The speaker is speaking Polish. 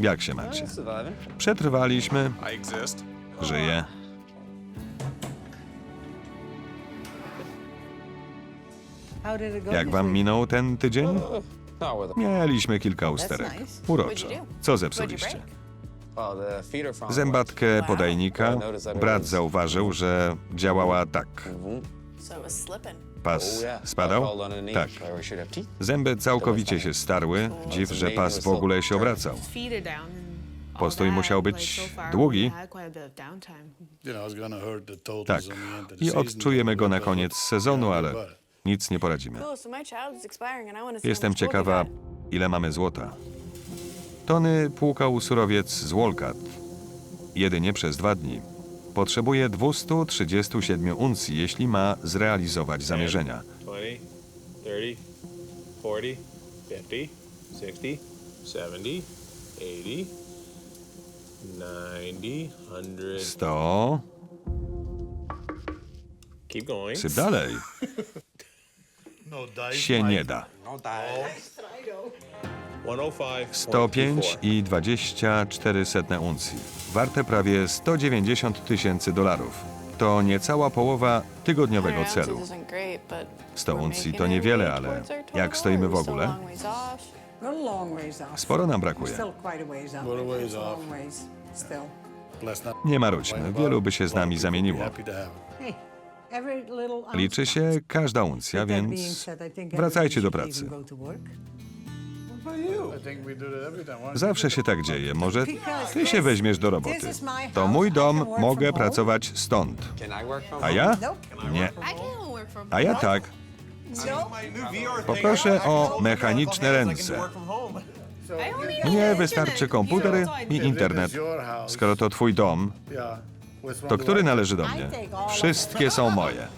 Jak się macie? Przetrwaliśmy, żyję. Jak wam minął ten tydzień? Mieliśmy kilka usterek. Urocze. Co zepsuliście? Oh. Zębatkę podajnika. Brat zauważył, że działała tak. Pas Oh, spadał? Tak. Zęby całkowicie się starły. Dziw, że pas w ogóle się obracał. Postój musiał być długi. Tak. I odczujemy go na koniec sezonu, ale nic nie poradzimy. Jestem ciekawa, ile mamy złota. Tony płukał surowiec z Wolcat. Jedynie przez dwa dni. Potrzebuje 237 uncji, jeśli ma zrealizować zamierzenia. 20, 30, 40, 50, 60, 70, 80, 90, 100. 100. Keep going. Syp dalej. No Się nie da. 105. 105 i 24 setne uncji. Warte prawie 190 tysięcy dolarów. To niecała połowa tygodniowego 100 celu. ounces isn't great, but 100 we're uncji to niewiele, ale jak stoimy w ogóle? Sporo nam brakuje. Nie marudźmy, wielu by się z nami zamieniło. Liczy się każda uncja, więc wracajcie do pracy. Zawsze się tak dzieje. Może ty się weźmiesz do roboty. To mój dom, mogę pracować stąd. A ja? Nie. A ja tak. Poproszę o mechaniczne ręce. Mnie wystarczy komputer i internet. Skoro to twój dom, to który należy do mnie? Wszystkie są moje.